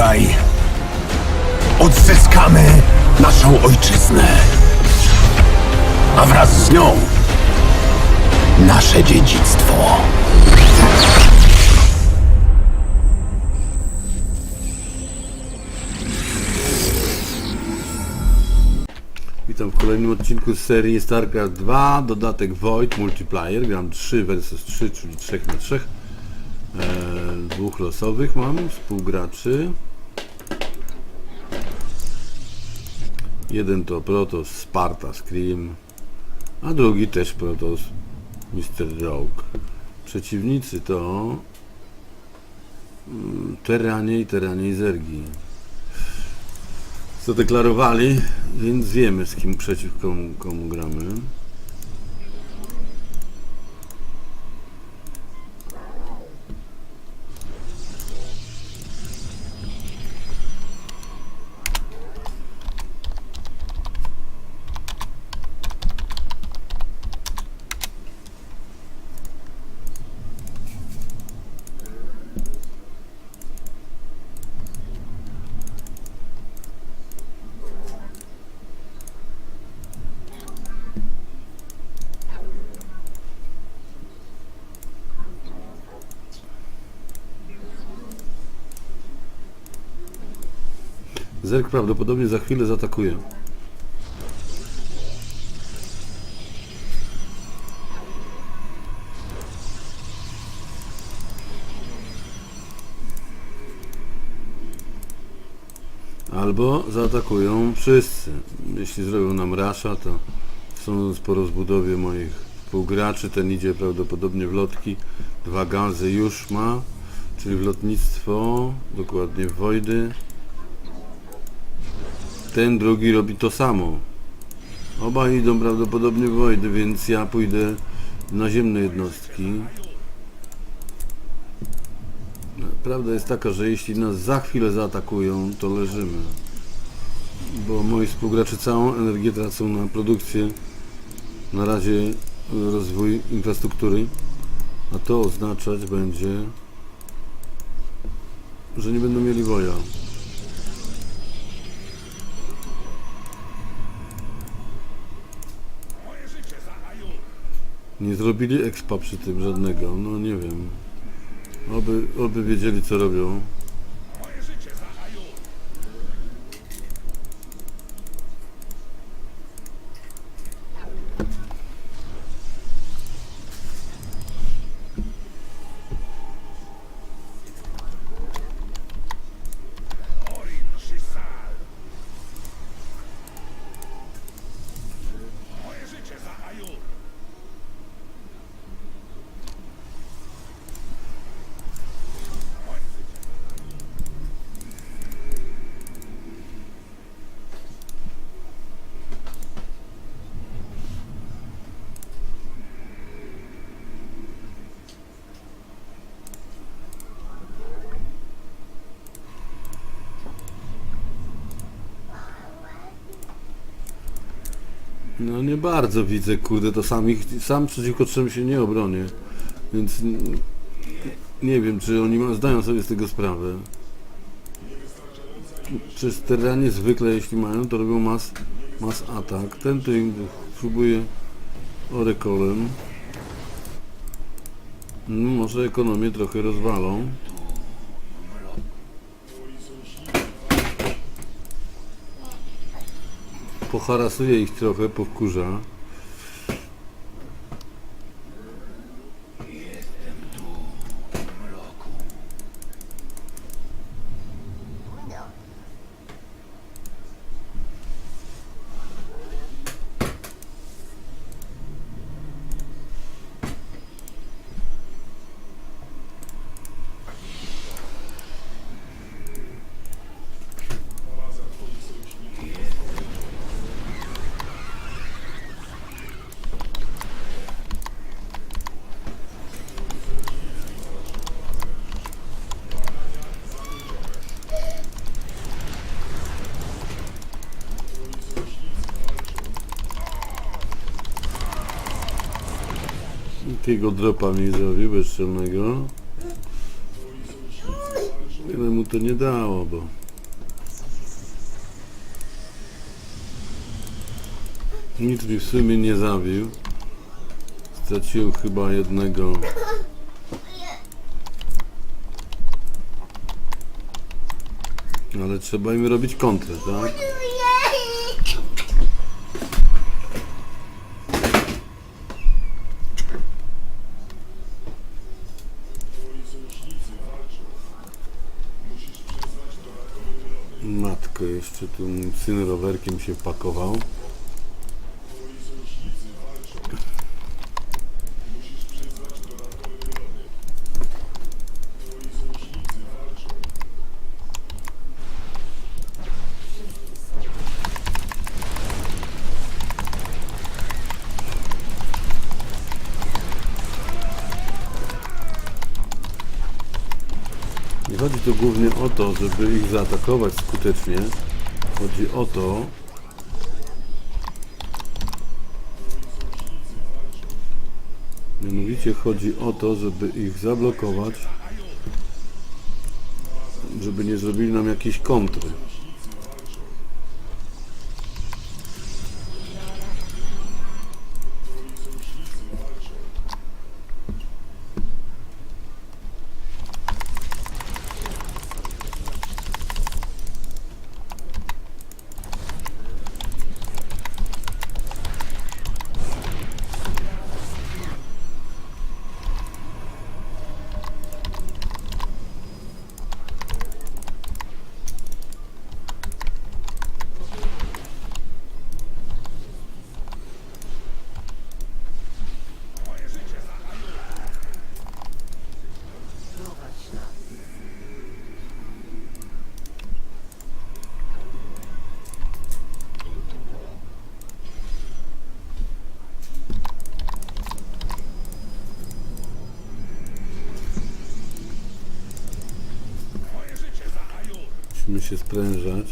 Dzisiaj odzyskamy naszą ojczyznę, a wraz z nią nasze dziedzictwo. Witam w kolejnym odcinku z serii StarCraft 2, dodatek Void Multiplayer. Gram 3 versus 3, czyli 3 na 3. Eee, dwóch losowych mam, współgraczy. Jeden to Protoss Sparta Scream, a drugi też Protoss Mr. Rogue. Przeciwnicy to mm, Terranie i Terranie i Zergi zadeklarowali, więc wiemy z kim przeciw komu, komu gramy. Zerk prawdopodobnie za chwilę zaatakuje. Albo zaatakują wszyscy. Jeśli zrobią nam rasza, to sądząc po rozbudowie moich współgraczy, ten idzie prawdopodobnie w lotki. Dwa gazy już ma, czyli w lotnictwo, dokładnie w Wojdy. Ten drugi robi to samo. Oba idą prawdopodobnie w Wojdy, więc ja pójdę w naziemne jednostki. Prawda jest taka, że jeśli nas za chwilę zaatakują, to leżymy. Bo moi współgracze całą energię tracą na produkcję, na razie rozwój infrastruktury, a to oznaczać będzie, że nie będą mieli woja. Nie zrobili expa przy tym żadnego, no nie wiem. Oby, oby wiedzieli co robią. No nie bardzo widzę, kurde, to sam, ich, sam przeciwko trzem się nie obronię. Więc nie wiem, czy oni ma, zdają sobie z tego sprawę. Przez terenie zwykle, jeśli mają, to robią mas, mas atak. Ten tu im próbuje orekolem. No, może ekonomię trochę rozwalą. Poharasuje ich trochę, powkurza. Takiego dropa mi zrobił bezczelnego. wiele mu to nie dało, bo nic mi w sumie nie zabił. Straciłem chyba jednego ale trzeba im robić kontrę, tak? Matko, jeszcze tu syn rowerkiem się pakował. Nie chodzi tu głównie o to, żeby ich zaatakować skutecznie. Chodzi o to, mianowicie chodzi o to, żeby ich zablokować, żeby nie zrobili nam jakiejś kontry. Musimy się sprężać.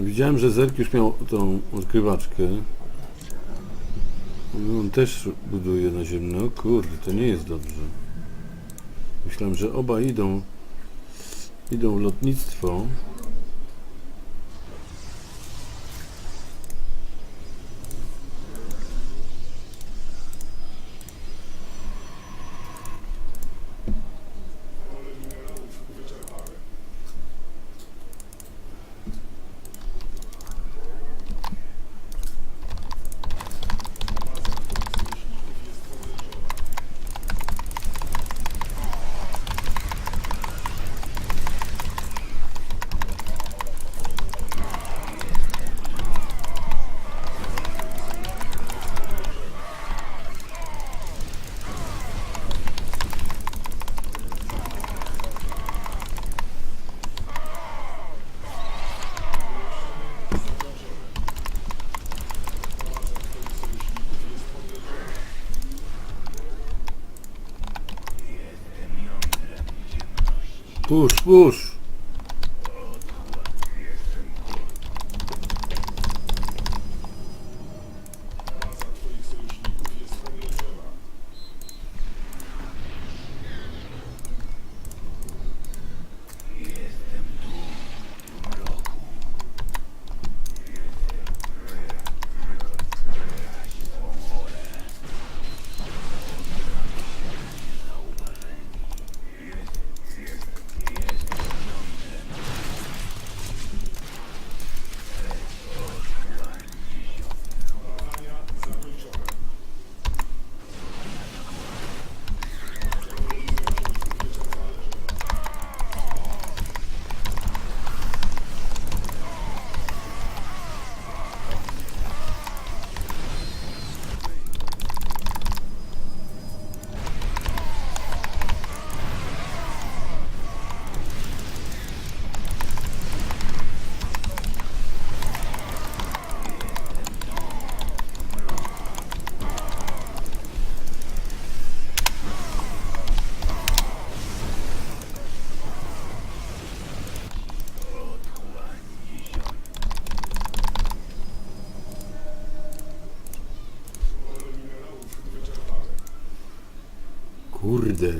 Widziałem, że Zerk już miał tą odkrywaczkę. On też buduje naziemne. O kurde, to nie jest dobrze. Myślałem, że oba idą idą w lotnictwo. Vur vur. Kurde.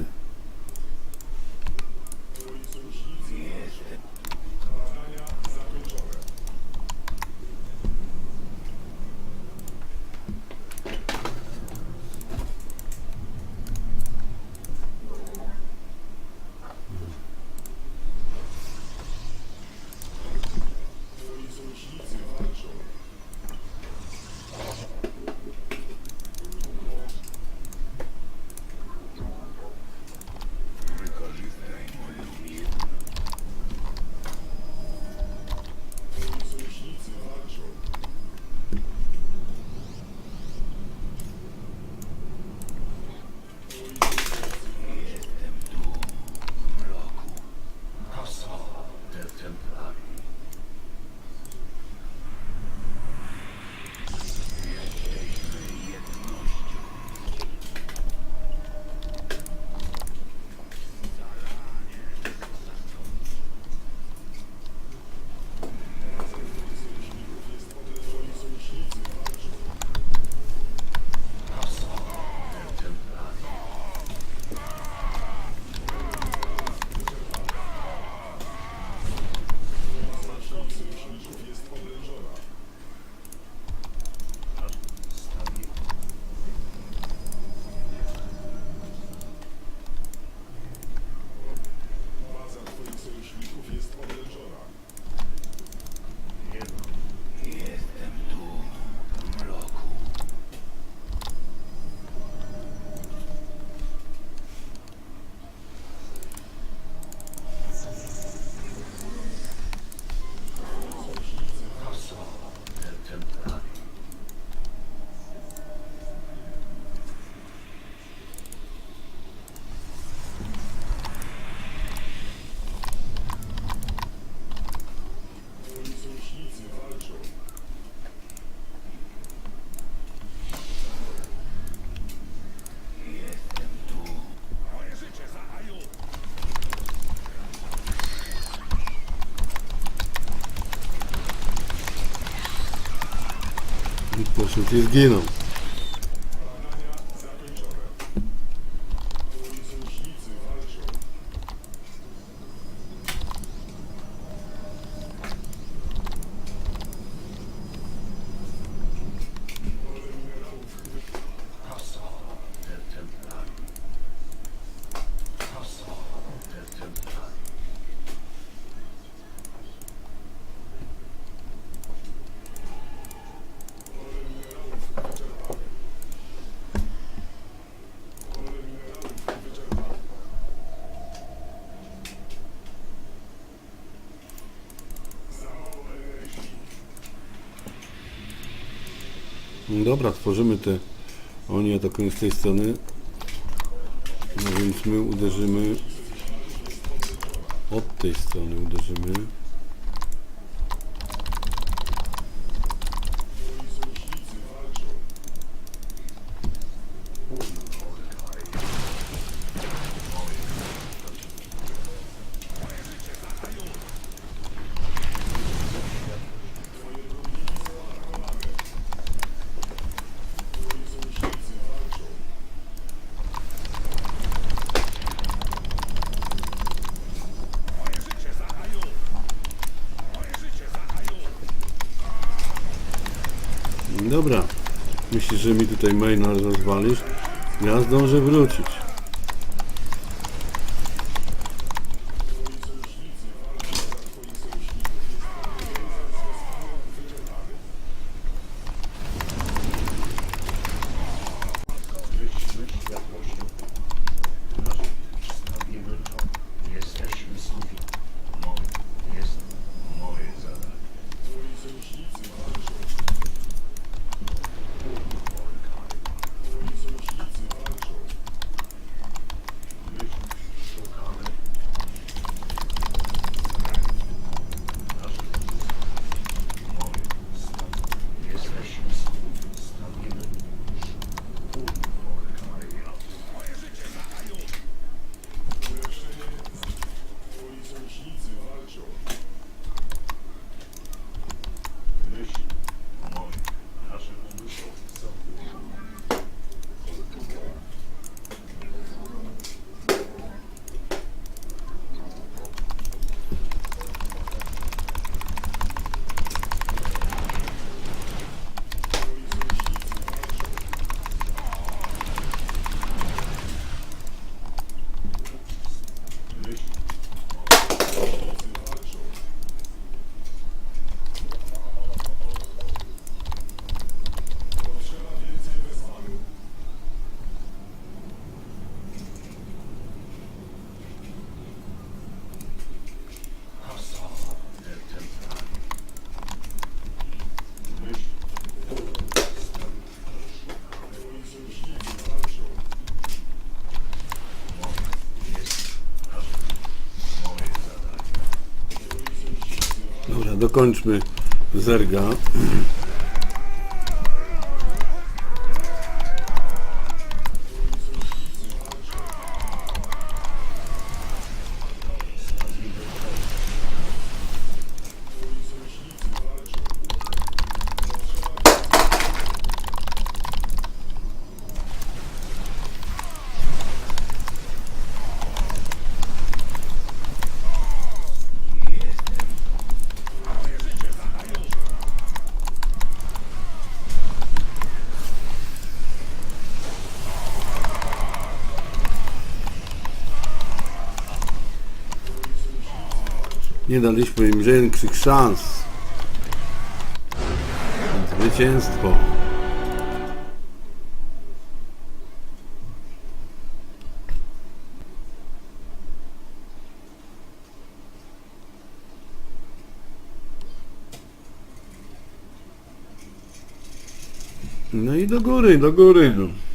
I poszedł i zginął. No Dobra, tworzymy te. Oni atakują z tej strony. No więc my uderzymy. Od tej strony uderzymy. Dobra. Myślisz, że mi tutaj maina rozwalisz? Ja zdążę wrócić. Dokończmy zerga. Nie daliśmy im większych szans. Zwycięstwo. No i do góry, do góry. No.